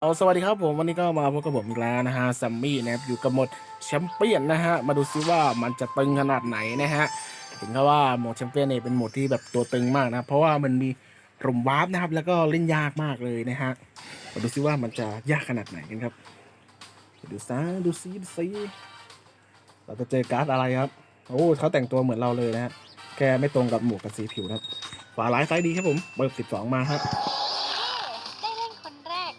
เอาสวัสดีครับผมวันนี้ก็มาพบกับผมอีกแล้วนะฮะซัมมี่นะครับอยู่กับหมดแชมเปี้ยนนะฮะมาดูซิว่ามันจะตึงขนาดไหนนะฮะเห็นเขาว่าหมดแชมเปี้ยนเนี่ยเป็นหมดที่แบบตัวตึงมากนะเพราะว่ามันมีรมวาร์ปนะครับ แล้วก็เล่นยากมากเลยนะฮะมาดูซิว่ามันจะยากขนาดไหนกันครับดูซะดูซิดูซิเราจะเจอการ์ดอะไรครับโอ้เขาแต่งตัวเหมือนเราเลยนะฮะแค่ไม่ตรงกับหมวกกับสีผิวนะครับฝาร้ายไซส์ดีครับผมเบอร์สิบสองมาครับ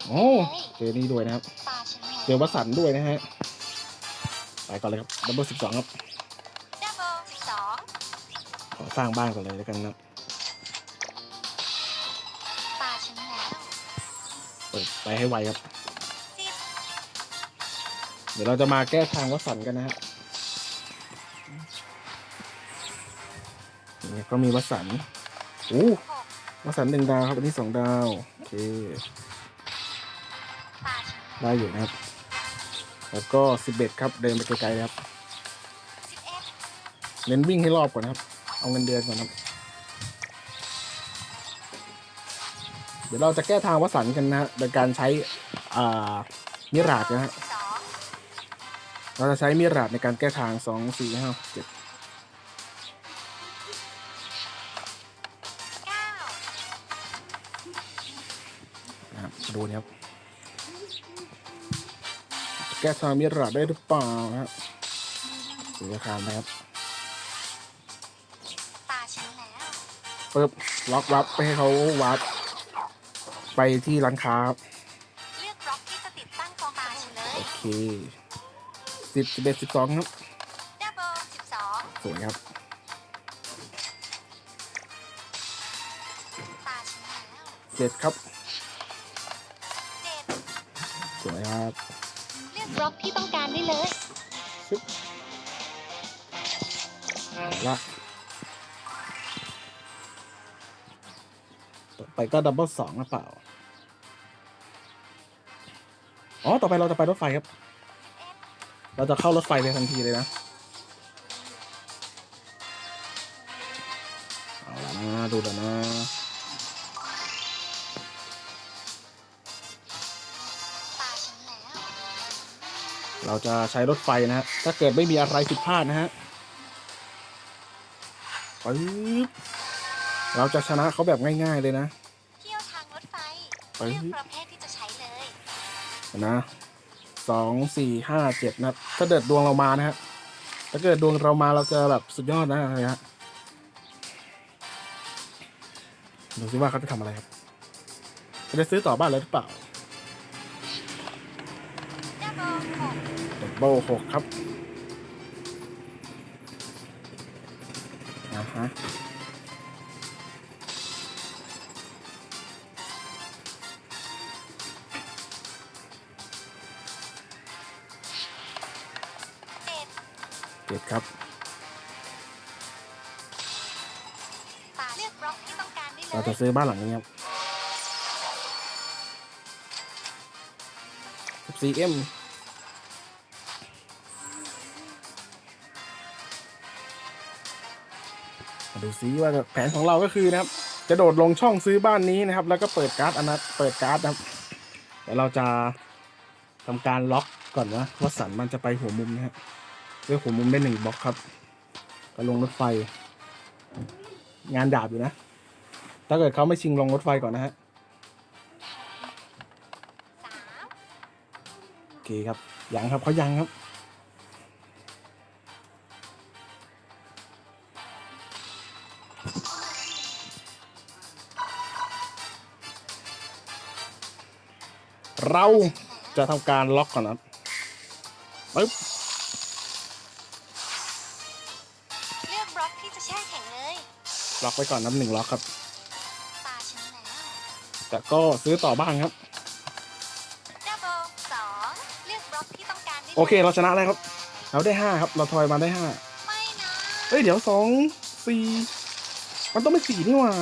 โอ้เลยเจอนี่ด้วยนะครับตาฉันเจอวัสันต์ด้วยนะฮะ ไปก่อนเลยครับดับเบิลสิบสองครับดับเบิลสองขอสร้างบ้านก่อนเลยแล้วกันนะครับตาฉันแล้วเปิดไปให้ไวครับสิบเดี๋ยวเราจะมาแก้ทางวัสันต์กันนะฮะนี่ก็มีวัสันต์โอ้หกวัสันต์หนึ่งดาวครับอันนี้สองดาว โอเคตาฉันแล้ว ได้อยู่นะครับ แล้วก็สิบเอ็ดครับ เดินไปไกลๆเลยครับสิบเอ็ดเน้นวิ่งให้รอบก่อนนะครับ เอาเงินเดือนก่อนครับ เดี๋ยวเราจะแก้ทางวัสันต์กันนะฮะโดยการใช้อ่ามิราดนะฮะสองเราจะใช้มิราดในการแก้ทางสองสี่ห้าเจ็ดเก้านะครับดูนะครับจะ แก้ทางมิราดได้หรือเปล่านะครับสีราคานะครับตาฉันแล้วปึ๊บล็อกวับไปให้เขาวับไปที่ร้านค้าครับเลือกบล็อกที่จะติดตั้งกองตาฉันเลยโอเคสิบสิบเอ็ดสิบสองครับดับเบิลสิบสองสวยครับตาฉันแล้วเจ็ดครับ เจ็ด สวยครับเลือกบล็อกที่ต้องการได้เลย ละต่อไปก็ดับเบิลสองหรือเปล่า อ๋อ ต่อไปเราจะไปรถไฟครับ เราจะเข้ารถไฟเลยทันทีเลยนะ เอาละนะ ดูแล้วนะ เราจะใช้รถไฟนะฮะถ้าเกิดไม่มีอะไรผิดพลาดนะฮะปึ๊บเราจะชนะเขาแบบง่าย ๆเลยนะเที่ยวทางรถไฟไปเลือกประเภทที่จะใช้เลยนะสองสี่ห้าเจ็ดนะครับถ้าเกิดดวงเรามานะฮะถ้าเกิดดวงเรามาเราจะแบบสุดยอดนะอะไรฮะดูซิว่าเขาจะทำอะไรครับเขาจะซื้อต่อบ้านเลยหรือเปล่า ดับเบิลหกครับอ่าฮะเจ็ดเจ็ดครับตาเลือกบล็อกที่ต้องการได้เลเรายจะซื้อบ้านหลังนี้ครับ 14M มาดูซิว่าแผนของเราก็คือนะครับ จะโดดลงช่องซื้อบ้านนี้นะครับ แล้วก็เปิดการ์ดอนัตเปิดการ์ดนะครับเดี๋ยวเราจะทำการล็อกก่อนนะว่าสันมันจะไปหัวมุมนะฮะด้วยหัวมุมได้หนึ่งบล็อกครับ ก็ลงรถไฟ งานดาบอยู่นะ ถ้าเกิดเขาไม่ชิงลงรถไฟก่อนนะฮะโอเคครับยังครับเขายังครับ เราจะทำการล็อกก่อนนะครับปึ๊บเลือกบล็อกที่จะแช่แข็งเลย ล็อกไว้ก่อนนับหนึ่งล็อกครับ ตาฉันแล้วแต่ก็ซื้อต่อบ้างครับ ดับเบิลสองเลือกบล็อกที่ต้องการได้ลยโอเค เราชนะแล้วครับ เราได้ห้าครับ เราทอยมาได้ห้าไม่นะเฮ้ย เดี๋ยวสองสี่มันต้องเป็นสี่นี่หว่า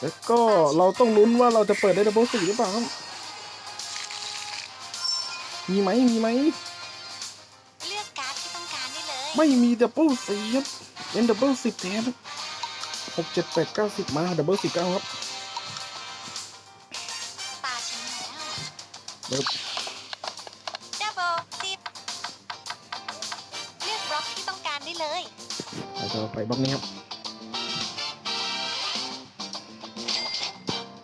แล้วก็เราต้องลุ้นว่าเราจะเปิดได้ดับเบิลสี่หรือเปล่าครับ มีไหมมีไหม เลือกการ์ดที่ต้องการได้เลย ไม่มีดับเบิลสี่ครับเป็นดับเบิลสิบแทนครับตหกเจ็ดแปดเก้าสิบมาดับเบิลสิบเก้าครับตาฉันแล้วเบิร์ดับเบิลสิบเลือกบล็อกที่ต้องการได้เลย เราจะไปบล็อกนี้ครับ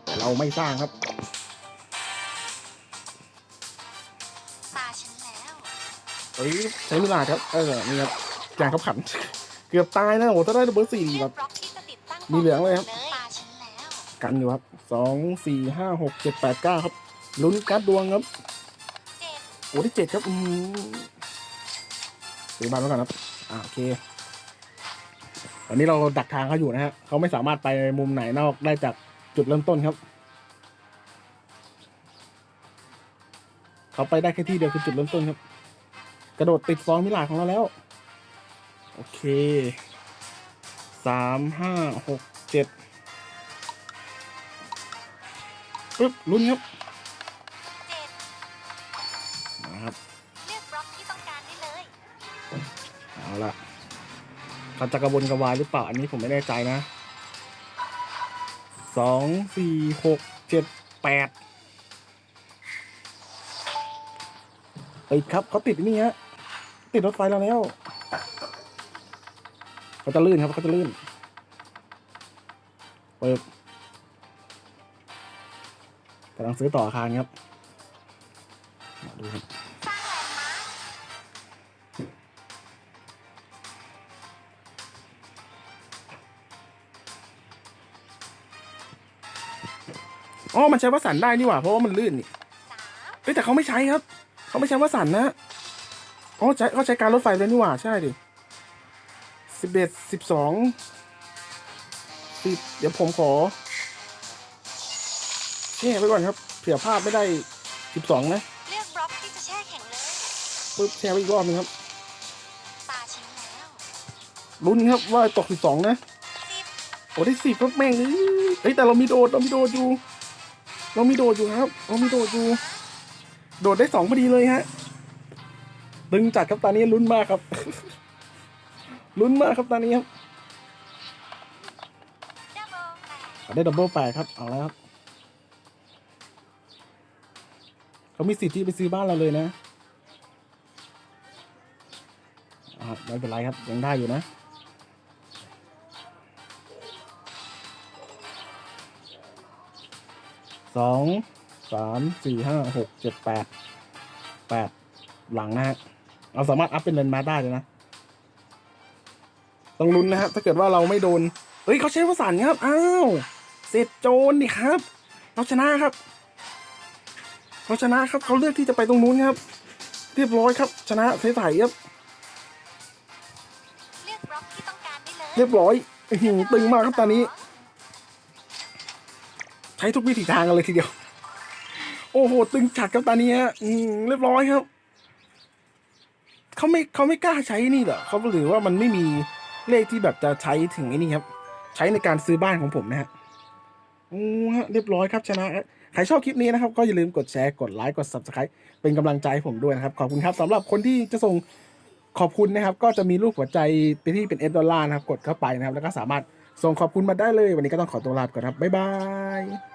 แต่เราไม่สร้างครับตาฉันแล้วเฮ้ยใช้เวลาครับ เออ นี่ครับจางครับขัน เกือบตายนะโอ้ถ้าได้ดับเบิลสี่เลืแบอกบบล็อกที่จะติดตั้งมีเหลืองเลยครับ ตาฉันแล้วกันอยู่ครับสองสี่ห้าหกเจ็ดแปดเก้าครับ ลุ้นการ์ดดวงครับ เจ็ดโอ้ที่เจ็ดครับ อืมซื้อบ้านไว้ก่อนครับ อ่าโอเค ตอนนี้เราดักทางเขาอยู่นะฮะเขาไม่สามารถไปมุมไหนนอกได้จากจุดเริ่มต้นครับ เขาไปได้แค่ที่เดียวคือจุดเริ่มต้นครับ กระโดดติดซองมิลาของเราแล้ว โอเคสามห้าหกเจ็ดปึ๊บลุ้นครับเจ็ดนะครับเลือกบล็อกที่ต้องการได้เลยเอาละ เขาจะกระวนกระวายหรือเปล่า อันนี้ผมไม่แน่ใจนะสองสี่หกเจ็ดแปดติดครับเขาติดนี่ฮะติดรถไฟเราแล้วเขาจะลื่นครับเขาจะลื่นเปิดกำลังซื้อต่ออาคารครับมาดูครับ อ๋อมันใช้วัสันได้นี่หว่าเพราะว่ามันลื่นนี่สามเอ้ยแต่เขาไม่ใช้ครับ เขาไม่ใช้วัสันนะอ๋อใช้เขาใช้การรถไฟเลยนี่หว่าใช่ดิสิบเอ็ดสิบสองสิบเดี๋ยวผมขอแช่ไว้ก่อนครับเผื่อพลาดไม่ได้สิบสองนะเลือกบล็อกที่จะแช่แข็งเลยปึ๊บแช่ไว้อีกรอบนึงครับตาฉันแล้วลุ้นครับว่าตกสิบสองนะสิบโอ้ได้สิบครับแม่งเอ้ยเฮ้ยแต่เรามีโดดเรามีโดดอยู่ เรามีโดดอยู่ครับเรามีโดดอยู่ โดดได้สองพอดีเลยฮะดึงจัดครับตอนนี้ลุ้นมากครับลุ้นมากครับตอนนี้ครับได้ดับเบิลแปดครับเอาแล้วครับเขามีสิทธิ์ที่ไปซื้อบ้านเราเลยนะอ่าไม่เป็นไรครับยังได้อยู่นะ สองสามสี่ห้าหกเจ็ดแปดแปดหลังนะฮะเราสามารถอัพเป็นเลนมาได้เลยนะ ต้องลุ้นนะฮะถ้าเกิดว่าเราไม่โดน เฮ้ยเขาใช้ภาษานครับ อ้าวเสร็จโจรนี่ครับ เราชนะครับ เราชนะครับเขาเลือกที่จะไปตรงนู้นครับ เรียบร้อยครับ ชนะใสๆครับเลือกบล็อกที่ต้องการได้เลยเรียบร้อยอื้อหือตึงมากครับตอนนี้ ใช้ทุกวิถีทางกันเลยทีเดียว โอ้โห ตึงจัดครับตอนนี้ฮะอืมเรียบร้อยครับเขาไม่เขาไม่กล้าใช้นี่เหรอเขาหรือว่ามันไม่มีเลขที่แบบจะใช้ถึงไอ้นี่ครับ ใช้ในการซื้อบ้านของผมนะฮะโอ้ฮะเรียบร้อยครับชนะใครชอบคลิปนี้นะครับ ก็อย่าลืมกดแชร์กดไลค์กด subscribe เป็นกำลังใจให้ผมด้วยนะครับ ขอบคุณครับสำหรับคนที่จะส่งขอบคุณนะครับ ก็จะมีรูปหัวใจไปที่เป็นเอดอลลาร์นะครับ กดเข้าไปนะครับ แล้วก็สามารถส่งขอบคุณมาได้เลย วันนี้ก็ต้องขอตัวลาไปก่อนครับ บ๊ายบาย